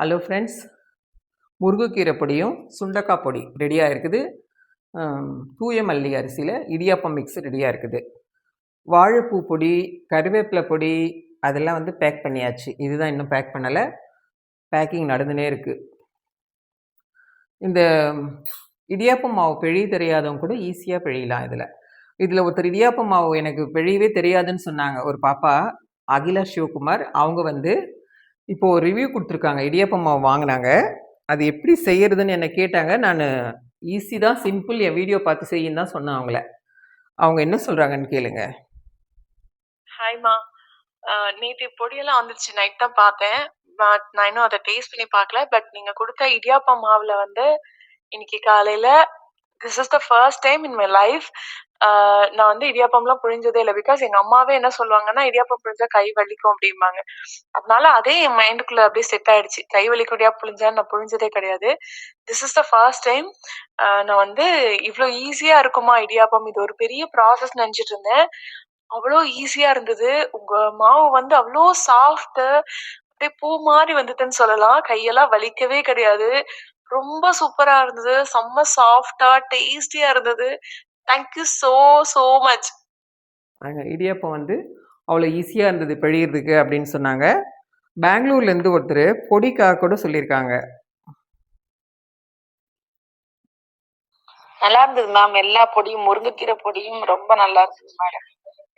Hello friends முருங்கைக்கீரை பொடியும் சுண்டக்காய் பொடி ரெடியாக இருக்குது. தூய மல்லி அரிசியில் இடியாப்பம் மிக்ஸ் ரெடியாக இருக்குது. வாழைப்பூ பொடி கருவேப்பிலை பொடி அதெல்லாம் வந்து பேக் பண்ணியாச்சு. இதுதான் இன்னும் பேக் பண்ணலை. பேக்கிங் நடந்துனே இருக்குது இந்த இடியாப்பம் மாவு பிழி தெரியாதவங்க கூட ஈஸியாக பிழியலாம் இதில். இதில் ஒருத்தர் இடியாப்பம் மாவு எனக்கு பிழியவே தெரியாதுன்னு சொன்னாங்க. ஒரு பாப்பா அகிலா சிவகுமார். அவங்க வந்து இப்போது ரிவ்யூ கொடுத்துருக்காங்க. இடியாப்பம் மாவு வாங்கினாங்க. அது எப்படி செய்யறதுன்னு என்னை கேட்டாங்க. நான் ஈஸி தான் சிம்பிள் என் வீடியோ பார்த்து செய்யுன்னு தான் சொன்னேன் அவங்கள. அவங்க என்ன சொல்கிறாங்கன்னு கேளுங்க. ஹாய்மா நேற்று பொடியெல்லாம் வந்துருச்சு. நைட் தான் பார்த்தேன். பட் நான் இன்னும் அதை டேஸ்ட் பண்ணி பார்க்கல. பட் நீங்கள் கொடுத்த இடியாப்பம் மாவில் வந்து இன்னைக்கு காலையில் this is the first time in my life நான் வந்து இடியாப்பம்லாம் புழிஞ்சதே இல்லை. பிகாஸ் எங்க அம்மாவே என்ன சொல்லுவாங்கன்னா இடியாப்பம் புழிஞ்சா கை வலிக்கும் அப்படிம்பாங்க. அதனால அதே என் மைண்டுக்குள்ள அப்படியே செட் ஆயிடுச்சு. கை வலிக்கும் இடியா புழிஞ்சா? நான் புழிஞ்சதே கிடையாது. This is the first time நான் வந்து இவ்வளோ ஈஸியா இருக்குமா இடியாப்பம்? இது ஒரு பெரிய ப்ராசஸ் நினைச்சிட்டு இருந்தேன். அவ்வளோ ஈஸியா இருந்தது. உங்க மாவு வந்து அவ்வளோ சாஃப்ட் அப்படியே பூ மாதிரி வந்துட்டுன்னு சொல்லலாம். கையெல்லாம் வலிக்கவே கிடையாது. ரொம்ப சூப்பரா இருந்தது. செம்ம சாஃப்டா டேஸ்டியா இருந்தது. Thank you so so much idiyappam வந்து அவ்வளோ ஈஸியாக இருந்தது பிழியறதுக்கு அப்படின்னு சொன்னாங்க. பெங்களூர்லேருந்து ஒருத்தர் பொடிக்காக கூட சொல்லியிருக்காங்க நல்லா இருந்தது மேம் எல்லா பொடியும் முருங்கைக்கீரை பொடியும் ரொம்ப நல்லா இருந்தது மேடம்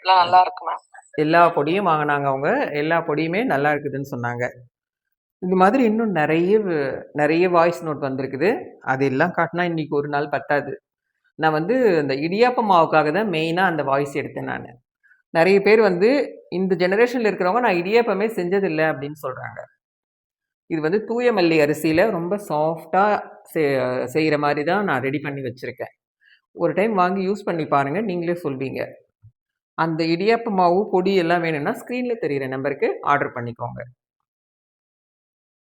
எல்லாம் நல்லா இருக்கு மேம் எல்லா பொடியும் வாங்கினாங்க அவங்க. எல்லா பொடியுமே நல்லா இருக்குதுன்னு சொன்னாங்க. இந்த மாதிரி இன்னும் நிறைய நிறைய வாய்ஸ் நோட் வந்திருக்குது. அது எல்லாம் காட்டினா இன்னைக்கு ஒரு நாள் பத்தாது. நான் வந்து இந்த இடியாப்ப மாவுக்காக தான் மெயினாக அந்த வாய்ஸ் எடுத்தேன் நான். நிறைய பேர் வந்து இந்த ஜெனரேஷனில் இருக்கிறவங்க நான் இடியாப்பமே செஞ்சதில்லை அப்படின்னு சொல்கிறாங்க இது வந்து தூய மல்லி அரிசியில் ரொம்ப சாஃப்டாக செ செய்கிற மாதிரி தான் நான் ரெடி பண்ணி வச்சுருக்கேன். ஒரு டைம் வாங்கி யூஸ் பண்ணி பாருங்கள் நீங்களே சொல்வீங்க. அந்த இடியாப்ப மாவு பொடி எல்லாம் வேணும்னா ஸ்க்ரீனில் தெரிகிற நம்பருக்கு ஆர்டர் பண்ணிக்கோங்க.